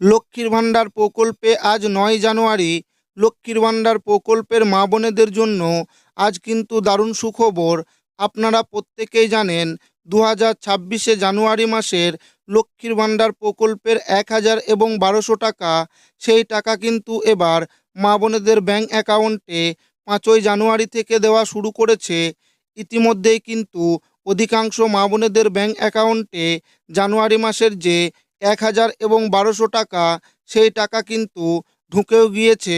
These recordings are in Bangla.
লক্ষ্মীর ভাণ্ডার প্রকল্পে আজ নয় জানুয়ারি লক্ষ্মীর ভাণ্ডার প্রকল্পের মা বোনেদের জন্য আজ কিন্তু দারুণ সুখবর। আপনারা প্রত্যেকেই জানেন দু হাজার ছাব্বিশে জানুয়ারি মাসের লক্ষ্মীর ভাণ্ডার প্রকল্পের এক হাজার এবং বারোশো টাকা, সেই টাকা কিন্তু এবার মা বোনেদের ব্যাঙ্ক অ্যাকাউন্টে পাঁচই জানুয়ারি থেকে দেওয়া শুরু করেছে। ইতিমধ্যেই কিন্তু অধিকাংশ মা বোনেদের ব্যাঙ্ক অ্যাকাউন্টে জানুয়ারি মাসের যে এক হাজার এবং বারোশো টাকা, সেই টাকা কিন্তু ঢুকেও গিয়েছে।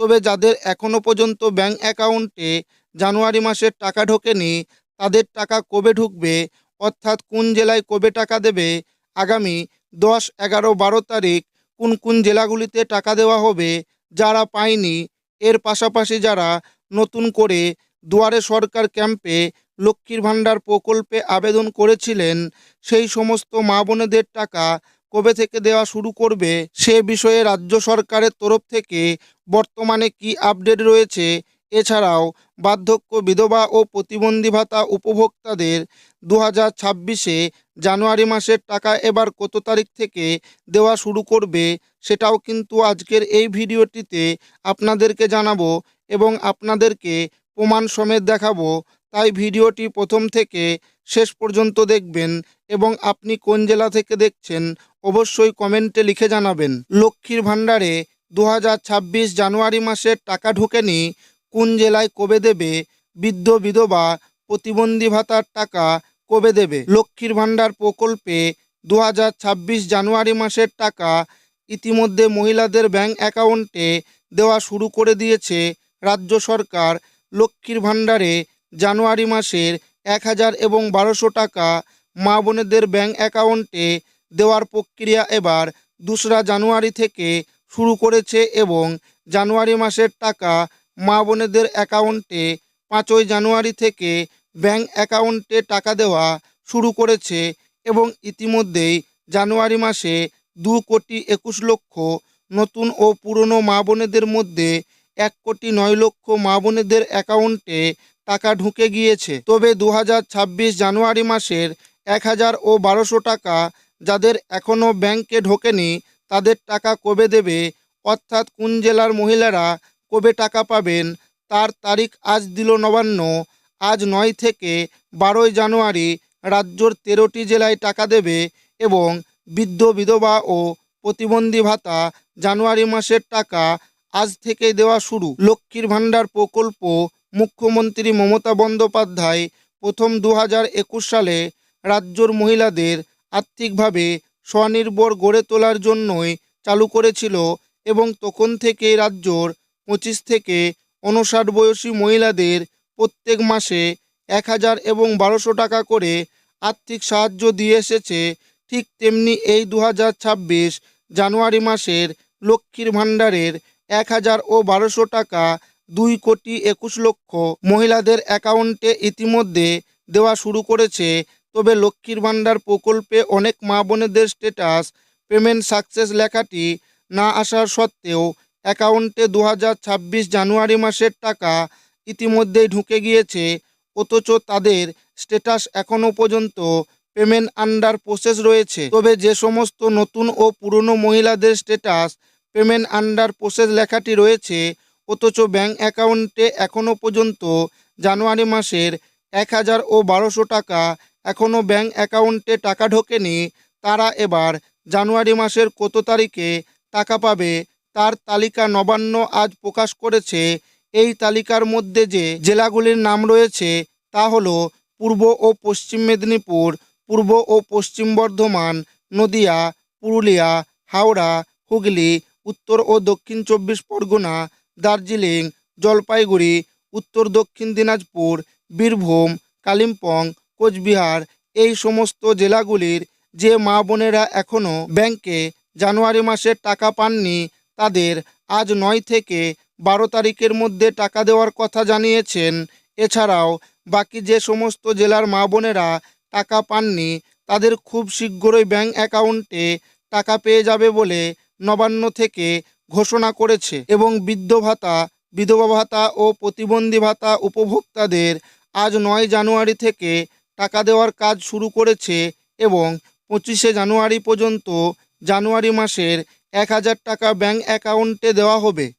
তবে যাদের এখনও পর্যন্ত ব্যাঙ্ক অ্যাকাউন্টে জানুয়ারি মাসের টাকা ঢোকেনি, তাদের টাকা কবে ঢুকবে, অর্থাৎ কোন জেলায় কবে টাকা দেবে, আগামী দশ এগারো বারো তারিখ কোন কোন জেলাগুলিতে টাকা দেওয়া হবে, যারা পায়নি, এর পাশাপাশি যারা নতুন করে দুয়ারে সরকার ক্যাম্পে লক্ষ্মীর ভাণ্ডার প্রকল্পে আবেদন করেছিলেন, সেই সমস্ত মা বোনেদের টাকা কবে থেকে দেওয়া শুরু করবে সে বিষয়ে রাজ্য সরকারের তরফ থেকে বর্তমানে কি আপডেট রয়েছে? এছাড়াও বার্ধক্য বিধবা ও প্রতিবন্ধী ভাতা উপভোক্তাদের দু হাজার ছাব্বিশে জানুয়ারি মাসের টাকা এবার কত তারিখ থেকে দেওয়া শুরু করবে সেটাও কিন্তু আজকের এই ভিডিওটিতে আপনাদেরকে জানাব এবং আপনাদেরকে প্রমাণ সমেত দেখাবো। তাই ভিডিওটি প্রথম থেকে শেষ পর্যন্ত দেখবেন এবং আপনি কোন জেলা থেকে দেখছেন অবশ্যই কমেন্টে লিখে জানাবেন। লক্ষ্মীর ভাণ্ডারে দু হাজার ছাব্বিশ জানুয়ারি মাসের টাকা ঢোকেনি, কোন জেলায় কবে দেবে, বৃদ্ধ, বিধবা, প্রতিবন্ধী ভাতার টাকা কবে দেবে? লক্ষ্মীর ভাণ্ডার প্রকল্পে দু হাজার ছাব্বিশ জানুয়ারি মাসের টাকা ইতিমধ্যে মহিলাদের ব্যাংক অ্যাকাউন্টে দেওয়া শুরু করে দিয়েছে রাজ্য সরকার। লক্ষ্মীর ভাণ্ডারে জানুয়ারি মাসের এক হাজার এবং বারোশো টাকা মা বোনেদের ব্যাঙ্ক অ্যাকাউন্টে দেওয়ার প্রক্রিয়া এবার দোসরা জানুয়ারি থেকে শুরু করেছে এবং জানুয়ারি মাসের টাকা মা বোনেদের অ্যাকাউন্টে পাঁচই জানুয়ারি থেকে ব্যাংক অ্যাকাউন্টে টাকা দেওয়া শুরু করেছে এবং ইতিমধ্যেই জানুয়ারি মাসে দু কোটি একুশ লক্ষ নতুন ও পুরনো মা বোনেদের মধ্যে এক কোটি নয় লক্ষ মা বোনেদের অ্যাকাউন্টে টাকা ঢুকে গিয়েছে। তবে দু হাজার ছাব্বিশ জানুয়ারি মাসের এক হাজার ও বারোশো টাকা যাদের এখনও ব্যাংকে ঢোকেনি, তাদের টাকা কবে দেবে? অর্থাৎ কোন জেলার মহিলারা কবে টাকা পাবেন? তার তারিখ আজ দিল নবান্ন। আজ নয় থেকে বারোই জানুয়ারি রাজ্যর তেরোটি জেলায় টাকা দেবে এবং বৃদ্ধ, বিধবা ও প্রতিবন্ধী ভাতা জানুয়ারি মাসের টাকা আজ থেকে দেওয়া শুরু। লক্ষ্মীর ভাণ্ডার প্রকল্প মুখ্যমন্ত্রী মমতা বন্দ্যোপাধ্যায় প্রথম দু একুশ সালে রাজ্যর মহিলাদের আর্থিকভাবে স্বনির্ভর গড়ে তোলার জন্যই চালু করেছিল এবং তখন থেকে রাজ্যর পঁচিশ থেকে উনষাট বয়সী মহিলাদের প্রত্যেক মাসে এক হাজার এবং বারোশো টাকা করে আর্থিক সাহায্য দিয়ে এসেছে ঠিক তেমনি এই দু হাজার ছাব্বিশ জানুয়ারি মাসের লক্ষ্মীর ভাণ্ডারের এক হাজার ও বারোশো টাকা দুই কোটি একুশ লক্ষ মহিলাদের অ্যাকাউন্টে ইতিমধ্যে দেওয়া শুরু করেছে। তবে লক্ষ্মীর ভাণ্ডার প্রকল্পে অনেক মা বোনেদের স্ট্যাটাস পেমেন্ট সাকসেস লেখাটি না আসার সত্ত্বেও অ্যাকাউন্টে দু হাজার ছাব্বিশ জানুয়ারি মাসের টাকা ইতিমধ্যেই ঢুকে গিয়েছে। অথচ তাদের স্ট্যাটাস এখনও পর্যন্ত পেমেন্ট আন্ডার প্রসেস রয়েছে। তবে যে সমস্ত নতুন ও পুরনো মহিলাদের স্ট্যাটাস পেমেন্ট আন্ডার প্রসেস লেখাটি রয়েছে অথচ ব্যাংক অ্যাকাউন্টে এখনও পর্যন্ত জানুয়ারি মাসের এক হাজার ও বারোশো টাকা এখনও ব্যাংক অ্যাকাউন্টে টাকা ঢোকেনি, তারা এবার জানুয়ারি মাসের কত তারিখে টাকা পাবে তার তালিকা নবান্ন আজ প্রকাশ করেছে। এই তালিকার মধ্যে যে জেলাগুলির নাম রয়েছে তা হল পূর্ব ও পশ্চিম মেদিনীপুর, পূর্ব ও পশ্চিম বর্ধমান, নদিয়া, পুরুলিয়া, হাওড়া, হুগলি, উত্তর ও দক্ষিণ চব্বিশ পরগনা দার্জিলিং, জলপাইগুড়ি, উত্তর দক্ষিণ দিনাজপুর, বীরভূম, কালিম্পং, কোচবিহার এই সমস্ত জেলাগুলির যে মা বোনেরা এখনও ব্যাংকে জানুয়ারি মাসের টাকা পাননি, তাদের আজ নয় থেকে বারো তারিখের মধ্যে টাকা দেওয়ার কথা জানিয়েছেন। এছাড়াও বাকি যে সমস্ত জেলার মা বোনেরা টাকা পাননি, তাদের খুব শীঘ্রই ব্যাংক অ্যাকাউন্টে টাকা পেয়ে যাবে বলে নবান্ন থেকে ঘোষণা করেছে এবং বৃদ্ধ ভাতা, বিধবা ভাতা ও প্রতিবন্ধী ভাতা উপভোক্তাদের আজ নয় জানুয়ারি থেকে টাকা দেওয়ার কাজ শুরু করেছে এবং পঁচিশে জানুয়ারি পর্যন্ত জানুয়ারি মাসের এক হাজার টাকা ব্যাঙ্ক অ্যাকাউন্টে দেওয়া হবে।